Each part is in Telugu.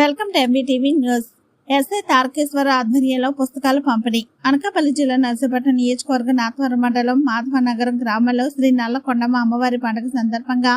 Welcome to MBTV news. SI Tarakeswara ఆధ్వర్యంలో పుస్తకాల పంపిణీ. అనకాపల్లి జిల్లా నర్సపట్నం నియోజకవర్గం నాథవరం మండలం మాధవనగరం గ్రామంలో శ్రీ నల్లకొండమ్మ అమ్మవారి పండుగ సందర్భంగా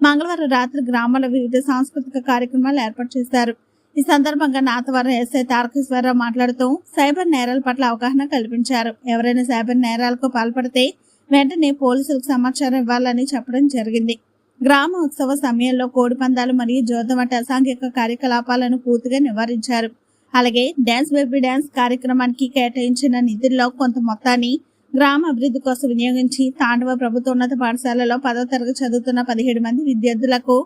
మంగళవారం రాత్రి గ్రామంలో వివిధ సాంస్కృతిక కార్యక్రమాలు ఏర్పాటు చేశారు. ఈ సందర్భంగా నాథవరం ఎస్ఐ తారకేశ్వరరావు మాట్లాడుతూ సైబర్ నేరాల పట్ల అవగాహన కల్పించారు. ఎవరైనా సైబర్ నేరాలకు పాల్పడితే వెంటనే పోలీసులకు సమాచారం ఇవ్వాలని చెప్పడం జరిగింది. గ్రామ ఉత్సవ సమయంలో కోడి పందాలు మరియు జోదం వంటి అసాంఘిక కార్యకలాపాలను పూర్తిగా నివారించారు. అలాగే డ్యాన్స్ బేబీ డ్యాన్స్ కార్యక్రమానికి కేటాయించిన నిధుల్లో కొంత మొత్తాన్ని గ్రామ అభివృద్ధి కోసం వినియోగించి తాండవ ప్రభుత్వోన్నత పాఠశాలలో పదో తరగతి చదువుతున్న పదిహేడు మంది విద్యార్థులకు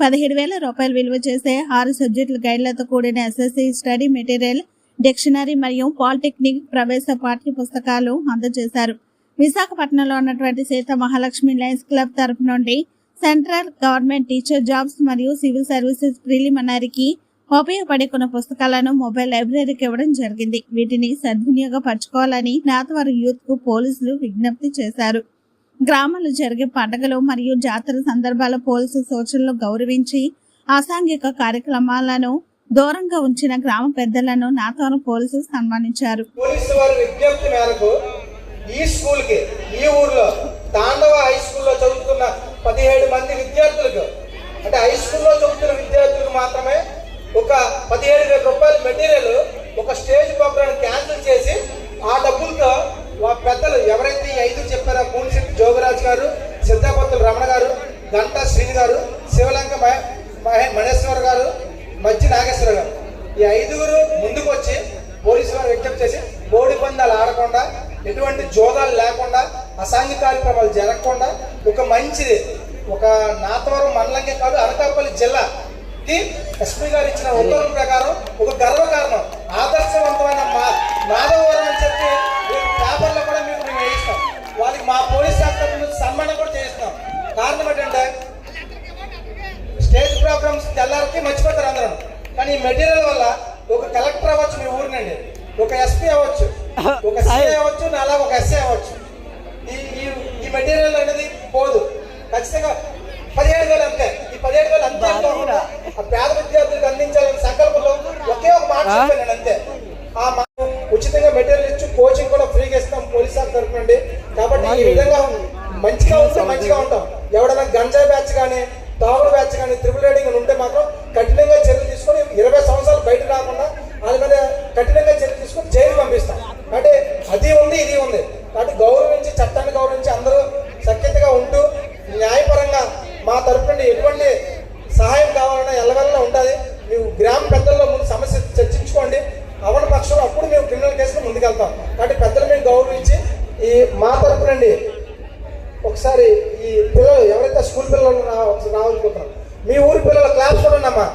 పదిహేడు వేల రూపాయలు విలువ చేసే ఆరు సబ్జెక్టుల గైడ్లతో కూడిన ఎస్ఎస్సి స్టడీ మెటీరియల్ డిక్షనరీ మరియు పాలిటెక్నిక్ ప్రవేశ పాఠ్య పుస్తకాలు అందజేశారు. విశాఖపట్నంలో ఉన్నటువంటి సీత మహాలక్ష్మి లయన్స్ క్లబ్ తరపు నుండి సెంట్రల్ గవర్నమెంట్ టీచర్ జాబ్స్ మరియు సివిల్ సర్వీసెస్ ప్రిలిమినరీకి ఉపయోగపడే కొన్ని పుస్తకాలను మొబైల్ లైబ్రరీకి ఇవ్వడం జరిగింది. వీటిని సద్వినియోగపరచుకోవాలని నాతవారి యూత్కు పోలీసులు విజ్ఞప్తి చేశారు. గ్రామంలో జరిగే పండుగలు మరియు జాతర సందర్భాల్లో పోలీసు సూచనలు గౌరవించి అసాంఘిక కార్యక్రమాలను దూరంగా ఉంచిన గ్రామ పెద్దలను నాతవరం పోలీసులు సన్మానించారు. పోలీసు వారి విజ్ఞప్తి మేరకు ఈ స్కూల్కి ఈ ఊర్లో తాండవ హై స్కూల్లో చదువుతున్న పదిహేడు మంది విద్యార్థులకు అంటే హై స్కూల్లో చదువుతున్న విద్యార్థులకు మాత్రమే ఒక పదిహేడు వేల రూపాయల మెటీరియల్ ఒక స్టేజ్ ప్రోగ్రామ్ క్యాన్సిల్ చేసి ఆ డబ్బులతో వా పెద్దలు ఎవరైతే ఐదు చెప్పారో కూల్శెట్టి జోగరాజు గారు సిద్ధాపత్తుల రమణ గారు గంటా శ్రీని గారు శివలంక మహే- మహే- మహేశ్వర్ గారు మధ్య నాగేశ్వర గారు. ఈ ఐదుగురు ముందుకు వచ్చి పోలీసు వారు విజ్ఞప్తి చేసి కోడి పందాలు ఆడకుండా ఎటువంటి జోదాలు లేకుండా అసాంఘిక కార్యక్రమాలు జరగకుండా ఒక మంచిది ఒక నాతవరం మండలంకే కాదు అనకాపల్లి జిల్లాకి ఎస్పీ గారు ఇచ్చిన ఉత్తర్వుల ప్రకారం ఒక గర్వకారణం ఆదర్శ మా మాధవవరం అని చెప్పి రేపు పేపర్లో కూడా మీకు మేము వేయిస్తాం. వాళ్ళకి మా పోలీస్ శాఖ సన్మానం కూడా చేయిస్తాం. కారణం ఏంటంటే స్టేజ్ ప్రోగ్రామ్స్ తెల్లారికి మర్చిపోతారు అందరం. కానీ ఈ మెటీరియల్ వల్ల ఒక కలెక్టర్ అవ్వచ్చు మీ ఊరి నుండి ఒక ఎస్పీ అవ్వచ్చు. ఒక సిఐ అవ్వచ్చు అలా ఒక ఎస్ఐ అవ్వచ్చు ఈ ఈ ఈ మెటీరియల్ అనేది పోదు ఖచ్చితంగా పదిహేడు వేలు అంతే ఈ పదిహేడు వేలు అంతే కాకుండా ఆ పేద విద్యార్థులకు అందించాలని సంకల్పంలో ఒకే ఒక మాట చెప్పాను నేను అంతే ఆ మా- ఉచితంగా మెటీరియల్ ఇచ్చి కోచింగ్ కూడా ఫ్రీగా ఇస్తాం పోలీస్ కాబట్టి ఈ విధంగా మంచిగా ఉంటే మంచిగా ఉంటాం. ఎవడైనా గంజాయి బ్యాచ్ కానీ తాగుడు బ్యాచ్ కానీ త్రిపుల్ రేడింగ్ ఉంటే మాత్రం కఠినంగా చర్యలు తీసుకొని ఇరవై సంవత్సరాలు బయట రాకుండా వాళ్ళ మీద కఠినంగా చర్యలు తీసుకొని జైలు పంపిస్తాం. అంటే అది ఉంది ఇది ఉంది. కాబట్టి గౌరవించి చట్టాన్ని గౌరవించి అందరూ సఖ్యతగా ఉంటూ న్యాయపరంగా మా తరపు నుండి ఎటువంటి సహాయం కావాలన్నా ఎల్లవెల్లా ఉంటుంది. మేము గ్రామ పెద్దల్లో ముందు సమస్య చర్చించుకోండి. అవన పక్షంలో అప్పుడు మేము క్రిమినల్ కేసులో ముందుకెళ్తాం. కాబట్టి ఈ మా తరపునండి ఒకసారి ఈ పిల్లలు ఎవరైతే స్కూల్ పిల్లలు రావాలనుకుంటారు మీ ఊరి పిల్లల క్లాస్ కూడా అమ్మా